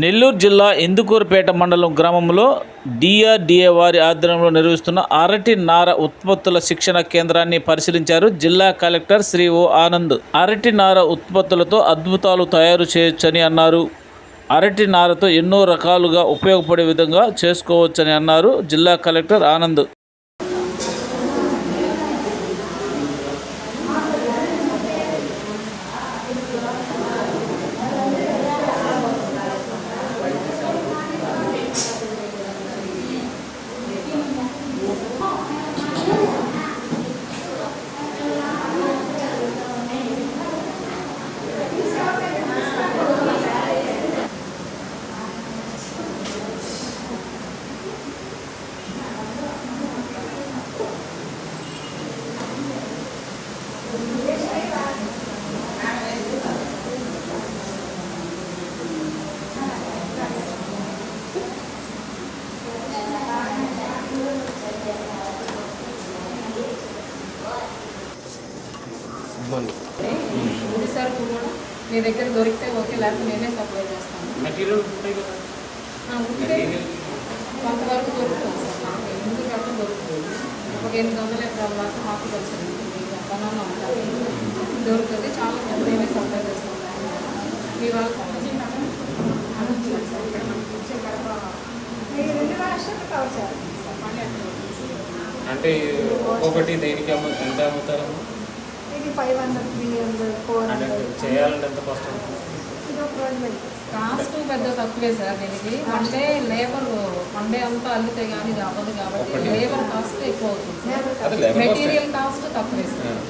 నెల్లూరు జిల్లా ఇందుకూరుపేట మండలం గ్రామంలో డిఆర్డిఏ వారి ఆధ్వర్యంలో నిర్వహిస్తున్న అరటి నార ఉత్పత్తుల శిక్షణ కేంద్రాన్ని పరిశీలించారు జిల్లా కలెక్టర్ శ్రీ ఓ ఆనంద్. అరటి నార ఉత్పత్తులతో అద్భుతాలు తయారు చేయొచ్చని అన్నారు. అరటి నారతో ఎన్నో రకాలుగా ఉపయోగపడే విధంగా చేసుకోవచ్చని అన్నారు జిల్లా కలెక్టర్ ఆనంద్. మీ దగ్గర దొరికితే ఓకే లేకపోతే నేనే సప్లై చేస్తాను. కొంతవరకు దొరుకుతుంది సార్ నాకు ఎందుకు గట్ట దొరుకుతుంది. ఒక ఎనిమిది వందల ఎకరాల బనానా ఉంటుంది దొరుకుతుంది. చాలా మంది నేనే సప్లై చేస్తాను మీ సంబంధించిన ఇక్కడ మనకి ఇచ్చే కడప. మీరు రెండు రాష్ట్రాలు కవర్ చేయాలి. సార్ మళ్ళీ అక్కడ అంటే ఒక్కొక్కటి దేనికి అమ్ము ఎంత అమ్ముతారమ్మా? Five hundred three hundred four hundred. చేయాలంటే ఎంత కష్టం ఇది ఒక ట్వెల్వ్ కాస్ట్ పెద్ద తక్కువే సార్ దీనికి. మండే లేబర్ మండే అంతా అల్లితే కానీ ఇది అవ్వదు కాబట్టి. లేబర్ కాస్ట్ ఎక్కువ అవుతుంది. Material cost. తక్కువే సార్.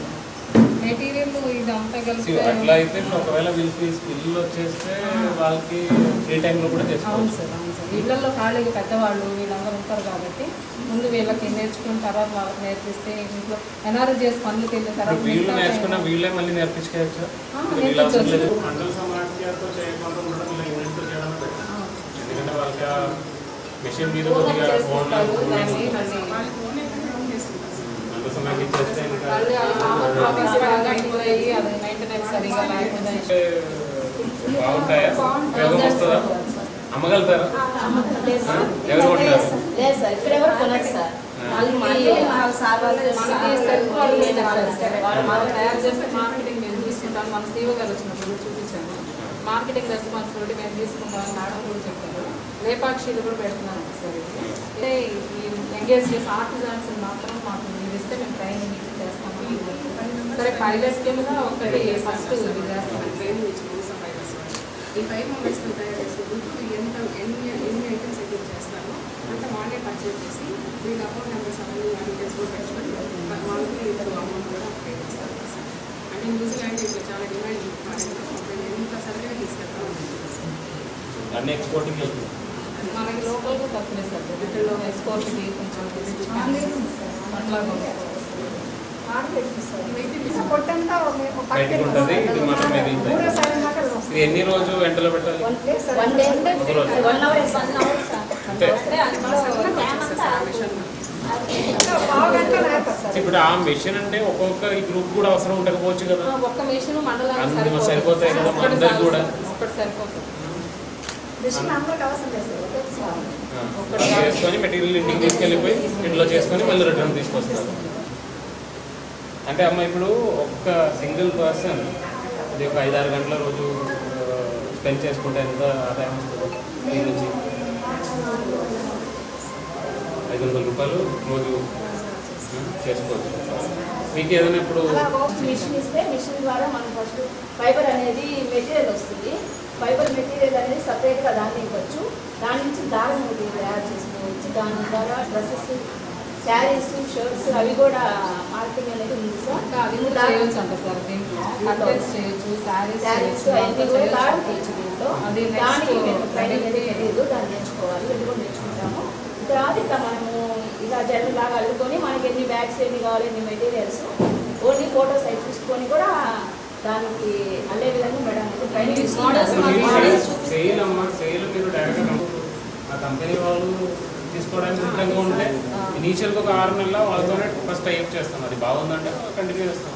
మెటీరియల్ ఇది అంతా కలిపి అట్లా అయితే ఒకవేళ వీళ్ళకి స్కిల్ వచ్చేస్తే వాళ్ళకి ఫ్రీ టైంలో కూడా అవును సార్ అవును సార్. ఇళ్ళలో ఖాళీగా పెద్దవాళ్ళు వీళ్ళందరూ ఉంటారు కాబట్టి ముందు వీళ్ళకి నేర్చుకున్న తర్వాత వాళ్ళకి నేర్పిస్తే ఇంట్లో ఎన్ఆర్ఐ చేసి పనులకు వెళ్ళిన తర్వాత వీళ్ళు నేర్చుకున్న వీళ్ళే మళ్ళీ నేర్పించుకోవచ్చు? ఎందుకంటే వాళ్ళకి మెషిన్ మీద కొద్దిగా బాగుంటాయా? ఉపయోగం వస్తుందా? అమ్మగలుగుతారా? ఎవరు కొంటారు సార్ సార్ సార్ చేస్తే మార్కెటింగ్ మేము వచ్చినప్పుడు మార్కెటింగ్ రెస్పాన్సిబిలిటీ మేము తీసుకుంటాం మేడం కూడా చెప్పారు. లేపాక్షిలు కూడా పెడుతున్నాను సరే అంటే ఈ ఎంగేజ్ చేసి ఆర్టిజాన్స్ మాత్రం మాకు ఇస్తే మేము ట్రైనింగ్ ఇచ్చి చేస్తాము. సరే పైలట్ కింద ఒకటి ఫస్ట్ ఇది చేస్తాం ట్రైనింగ్ ఇచ్చి చూసాం ఈ ఫైవ్ మెంబర్స్ తయారు చేసుకుంటూ ఎంత ఎన్ని ఎన్ని ఐటమ్స్ అయితే చేస్తారో అంత వాళ్ళే పర్చేజ్ చేసి వీళ్ళ అకౌంట్ నెంబర్స్ అవన్నీ డీటెయిల్స్ కూడా పెట్టుకొని వాళ్ళకి ఇద్దరు అమౌంట్ కూడా పే చేస్తారు. అంటే న్యూజిలాండ్ ఇప్పుడు చాలా డిమాండ్ ఉంటుంది ఎంత సరిగ్గా తీసుకెళ్తా. ఉంటుంది ఎక్స్పోర్టింగ్ మనకి లోకల్గా తక్కువే సార్. వీటిల్లో ఎక్స్పోర్ట్కి కొంచెం ఇది ఎన్ని రోజు. ఎండలో పెట్టాలి ఇప్పుడు ఆ మెషిన్ అంటే ఒక్కొక్క ఈ గ్రూప్ కూడా అవసరం ఉండకపోవచ్చు కదా. ఒక్క మిషన్. సరిపోతాయి కదా అందరికి కూడా. సరిపోతుంది చేసుకొని మెటీరియల్ ఇంటికి తీసుకెళ్ళిపోయి ఇంట్లో చేసుకొని మళ్ళీ రిటర్న్ తీసుకొస్తారు. అంటే అమ్మ ఇప్పుడు ఒక్క సింగిల్ పర్సన్ ఇది ఒక ఐదారు గంటల రోజు స్పెండ్ చేసుకుంటే ఎంత ఆదాయం వస్తుంది? నుంచి ఐదు వందల రూపాయలు రోజు చేసుకోవచ్చు. మీకు ఏదైనా ఇప్పుడు మిషన్ ఇస్తే మిషన్ ద్వారా మనం ఫస్ట్ ఫైబర్ అనేది మెటీరియల్ వస్తుంది. ఫైబర్ మెటీరియల్ అనేది సపరేట్గా దాన్ని ఇవ్వచ్చు. దాని నుంచి దారం ఒకటి తయారు చేసుకోవచ్చు దాని ద్వారా డ్రెస్సెస్ శారీస్ షర్ట్స్ అవి కూడా మార్కెటింగ్ అనేది ఉంది సార్. ఇంకా అది కూడా చేయొచ్చు అంట సార్ దీంట్లో చేయొచ్చు శారీస్ అవన్నీ కూడా దీంట్లో. దానికి ట్రైనింగ్ అనేది తెలియదు దాన్ని నేర్చుకోవాలి ఇది కూడా నేర్చుకుంటాము. తర్వాత ఇట్లా మనము ఇలా జల్లు లాగా అల్లుకొని మనకి ఎన్ని బ్యాగ్స్ ఎన్ని కావాలి ఎన్ని మెటీరియల్స్ ఓన్లీ ఫోటోస్ అవి చూసుకొని కూడా దానికి అల్లే విధంగా మేడం సేల్- అమ్మ సేల్ మీరు డైరెక్ట్గా ఆ కంపెనీ వాళ్ళు తీసుకోవడానికి సిద్ధంగా ఉంటే ఇనీషియల్గా ఒక ఆరు నెలల వాళ్ళతోనే ఫస్ట్ టైప్ చేస్తాం అది బాగుందంటే కంటిన్యూ చేస్తాం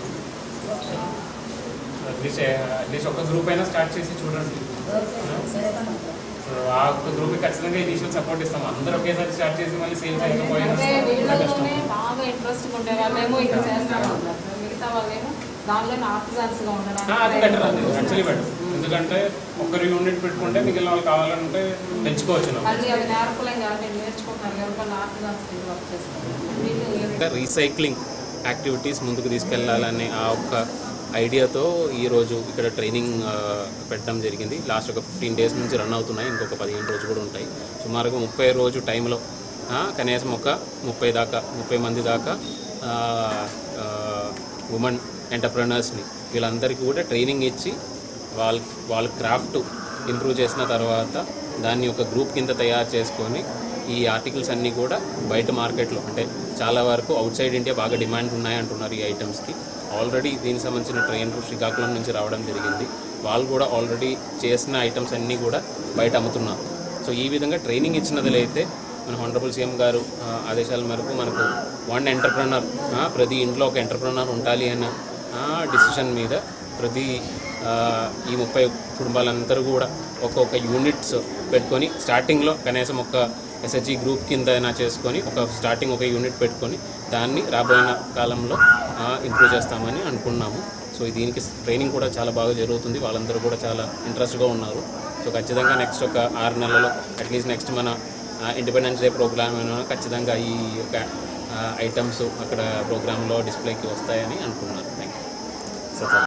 అట్లీస్ట్ అట్లీస్ట్ ఒక గ్రూప్ అయినా స్టార్ట్ చేసి చూడండి. సో ఆ ఒక్క గ్రూప్కి ఖచ్చితంగా ఇనిషియల్ సపోర్ట్ ఇస్తాం. అందరూ ఒకేసారి స్టార్ట్ చేసి మళ్ళీ సేల్ చేయకపోయినా అంటే కష్టం. వీళ్ళలోనే బాగా ఇంట్రెస్ట్ ఉండే వాళ్ళేమో ఇది చేస్తారు అన్నారు. సార్. మిగతా వాళ్ళేమో ఉండడానికి ఎందుకంటే ఒక్కరు యూనిట్ పెట్టుకుంటే మిగిలిన వాళ్ళు కావాలంటే ఇంకా రీసైక్లింగ్ యాక్టివిటీస్ ముందుకు తీసుకెళ్ళాలనే ఆ ఒక్క ఐడియాతో ఈరోజు ఇక్కడ ట్రైనింగ్ పెట్టడం జరిగింది. లాస్ట్ ఒక ఫిఫ్టీన్ డేస్ నుంచి రన్ అవుతున్నాయి. ఇంకొక పదిహేను రోజు కూడా ఉంటాయి. సుమారుగా ముప్పై రోజు టైంలో ఆ, కనీసం ఒక ముప్పై దాకా ముప్పై మంది దాకా ఉమెన్ ఎంటర్ప్రినర్స్ని వీళ్ళందరికీ కూడా ట్రైనింగ్ ఇచ్చి వాళ్ళ వాళ్ళ క్రాఫ్ట్ ఇంప్రూవ్ చేసిన తర్వాత దాన్ని ఒక గ్రూప్ కింద తయారు చేసుకొని ఈ ఆర్టికల్స్ అన్నీ కూడా బయట మార్కెట్లో అంటే చాలా వరకు అవుట్ సైడ్ ఇండియా బాగా డిమాండ్ ఉన్నాయి అంటున్నారు ఈ ఐటమ్స్కి. ఆల్రెడీ దీనికి సంబంధించిన ట్రైన్ శ్రీకాకుళం నుంచి రావడం జరిగింది. వాళ్ళు కూడా ఆల్రెడీ చేసిన ఐటమ్స్ అన్నీ కూడా బయట అమ్ముతున్నారు. సో ఈ విధంగా ట్రైనింగ్ ఇచ్చినదిలైతే మన హానరబుల్ సీఎం గారు ఆదేశాల మేరకు మనకు వన్ ఎంటర్ప్రినర్ ప్రతి ఇంట్లో ఒక ఎంటర్ప్రినర్ ఉండాలి అన్న డిసిషన్ మీద ప్రతి ఈ ముప్పై కుటుంబాలందరూ కూడా ఒక్కొక్క యూనిట్స్ పెట్టుకొని స్టార్టింగ్లో కనీసం ఒక ఎస్హెచ్జి గ్రూప్ కింద అయినా చేసుకొని ఒక స్టార్టింగ్ ఒక యూనిట్ పెట్టుకొని దాన్ని రాబోయే కాలంలో ఇంప్రూవ్ చేస్తామని అనుకున్నాము. సో దీనికి ట్రైనింగ్ కూడా చాలా బాగా జరుగుతుంది. వాళ్ళందరూ కూడా చాలా ఇంట్రెస్ట్గా ఉన్నారు. సో ఖచ్చితంగా నెక్స్ట్ ఒక ఆరు నెలలో అట్లీస్ట్ నెక్స్ట్ మన ఇండిపెండెన్స్ డే ప్రోగ్రామ్ ఖచ్చితంగా ఈ యొక్క ఐటమ్స్ అక్కడ ప్రోగ్రాంలో డిస్ప్లేకి వస్తాయని అనుకున్నారు. stuff like.